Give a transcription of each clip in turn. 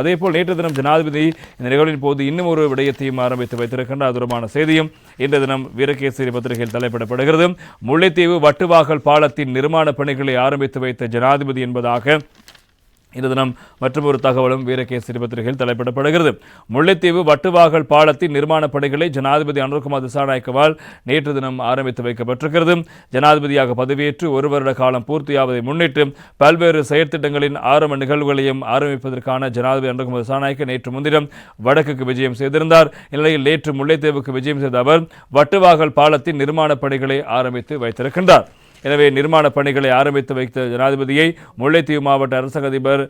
அதேபோல் நேற்று தினம் ஜனாதிபதி இந்த நிகழ்வின் போது இன்னும் ஒரு விடயத்தையும் ஆரம்பித்து வைத்திருக்கின்ற அது தொடர்பான செய்தியும் இன்று தினம் வீரகேசரி பத்திரிகையில் தலைப்பிடப்படுகிறது. முல்லைத்தீவு வட்டுவாகல் பாலத்தின் நிர்மாண பணிகளை ஆரம்பித்து வைத்த ஜனாதிபதி என்பதாக இந்த தினம் மற்றொரு தகவலும் வீரகேசரி பத்திரிகையில் தலைப்பிடப்படுகிறது. முல்லைத்தீவு வட்டுவாகல் பாலத்தின் நிர்மாண பணிகளை ஜனாதிபதி அனுர்குமார் திசாநாயக்கவால் நேற்று தினம் ஆரம்பித்து வைக்கப்பட்டிருக்கிறது. ஜனாதிபதியாக பதவியேற்று ஒரு வருட காலம் பூர்த்தியாவதை முன்னிட்டு பல்வேறு செயற்திட்டங்களின் ஆரம்ப நிகழ்வுகளையும் ஆரம்பிப்பதற்கான ஜனாதிபதி அனுர்குமார் திசாநாயக்க நேற்று முன்தினம் வடக்குக்கு விஜயம் செய்திருந்தார். இந்நிலையில் நேற்று முல்லைத்தீவுக்கு விஜயம் செய்த அவர் வட்டுவாகல் பாலத்தின் நிர்மாண பணிகளை ஆரம்பித்து வைத்திருக்கின்றார். எனவே நிர்மாண பணிகளை ஆரம்பித்து வைத்த ஜனாதிபதியை முல்லைத்தீவு மாவட்ட அரசக அதிபர்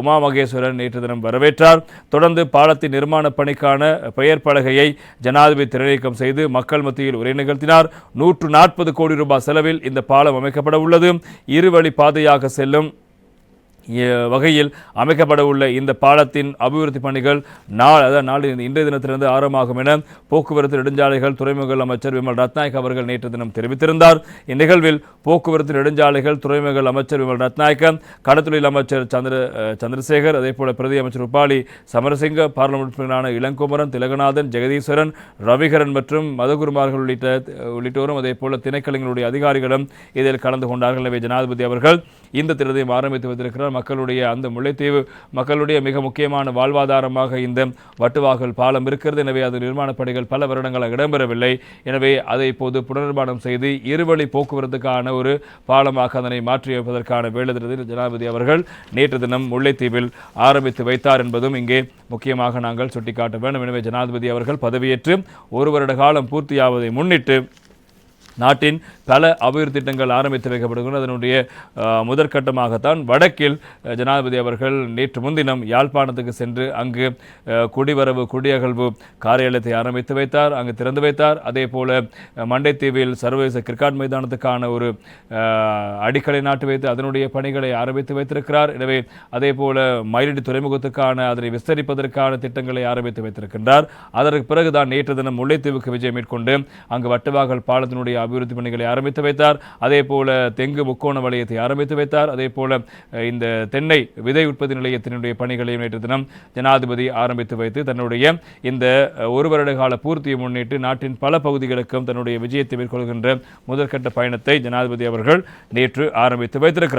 உமா மகேஸ்வரன் நேற்று தினம் வரவேற்றார். தொடர்ந்து பாலத்தின் நிர்மாண பணிக்கான பெயர் பலகையை ஜனாதிபதி திரைநீக்கம் செய்து மக்கள் மத்தியில் உரை நிகழ்த்தினார். நூற்று நாற்பது கோடி ரூபாய் செலவில் இந்த பாலம் அமைக்கப்பட உள்ளது இருவழி பாதையாக செல்லும் வகையில் அமைக்கப்பட உள்ள இந்த பாலத்தின் அபிவிருத்தி பணிகள் நாள் அதாவது நாள் இன்றைய தினத்திலிருந்து ஆரம்பமாகும் என போக்குவரத்து நெடுஞ்சாலைகள் துறைமுக அமைச்சர் விமல் ரத்நாயக் அவர்கள் நேற்று தினம் தெரிவித்திருந்தார். இந்நிகழ்வில் போக்குவரத்து நெடுஞ்சாலைகள் துறைமுக அமைச்சர் விமல் ரத்நாயக்க கடத்தொழில் அமைச்சர் சந்திர சந்திரசேகர் அதே போல பிரதி அமைச்சர் உபாலி சமரசிங்க பார்லமெண்ட் உறுப்பினரான இளங்குமரன் திலகநாதன் ஜெகதீஸ்வரன் ரவிகரன் மற்றும் மதகுருமார்கள் உள்ளிட்ட உள்ளிட்டோரும் அதே போல திணைக்களங்களுடைய அதிகாரிகளும் இதில் கலந்து கொண்டார்கள். எனவே ஜனாதிபதி அவர்கள் இந்த திட்டத்தையும் ஆரம்பித்து வைத்திருக்கிறார். மக்களுடைய அந்த முல்லைத்தீவு மக்களுடைய மிக முக்கியமான வாழ்வாதாரமாக இந்த வட்டுவாகல் பாலம் இருக்கிறது. எனவே அது நிர்மாணப் பணிகள் பல வருடங்களாக இடம்பெறவில்லை. எனவே அதை இப்போது புனர்நிர்மாணம் செய்து இருவழி போக்குவரத்துக்கான ஒரு பாலமாக அதனை மாற்றி வைப்பதற்கான வேலைத்திட்டத்தில் ஜனாதிபதி அவர்கள் நேற்று தினம் முல்லைத்தீவில் ஆரம்பித்து வைத்தார் என்பதும் இங்கே முக்கியமாக நாங்கள் சுட்டிக்காட்ட வேண்டும். எனவே ஜனாதிபதி அவர்கள் பதவியேற்று ஒரு வருட காலம் பூர்த்தியாவதை முன்னிட்டு நாட்டின் பல அபிவிருத்தி திட்டங்கள் ஆரம்பித்து வைக்கப்படுகின்றன. அதனுடைய முதற்கட்டமாகத்தான் வடக்கில் ஜனாதிபதி அவர்கள் நேற்று முன்தினம் யாழ்ப்பாணத்துக்கு சென்று அங்கு குடிவரவு குடியகழ்வு காரியாலயத்தை ஆரம்பித்து வைத்தார் அங்கு திறந்து வைத்தார். அதே போல மண்டைத்தீவில் சர்வதேச கிரிக்கெட் மைதானத்துக்கான ஒரு அடிக்கலை நாட்டு வைத்து அதனுடைய பணிகளை ஆரம்பித்து வைத்திருக்கிறார். எனவே அதே போல மயிலடி துறைமுகத்துக்கான அதனை விஸ்தரிப்பதற்கான திட்டங்களை ஆரம்பித்து வைத்திருக்கின்றார். அதற்கு பிறகுதான் நேற்று தினம் முல்லைத்தீவுக்கு விஜயம் மேற்கொண்டு அங்கு வட்டவாகல் பாலத்தினுடைய அபிவிருத்தி பணிகளை ஆரம்பித்து வைத்தார். அதே போல தெங்கு முக்கோண வளையத்தை ஆரம்பித்து வைத்தார். அதே போல இந்த தென்னை விதை உற்பத்தி நிலையத்தினுடைய பணிகளையும் நேற்று தினம் ஜனாதிபதி ஆரம்பித்து வைத்து தன்னுடைய இந்த ஒரு வருட கால பூர்த்தியை முன்னிட்டு நாட்டின் பல பகுதிகளுக்கும் தன்னுடைய விஜயத்தை மேற்கொள்கின்ற முதற்கட்ட பயணத்தை ஜனாதிபதி அவர்கள் நேற்று ஆரம்பித்து வைத்திருக்கிறார்.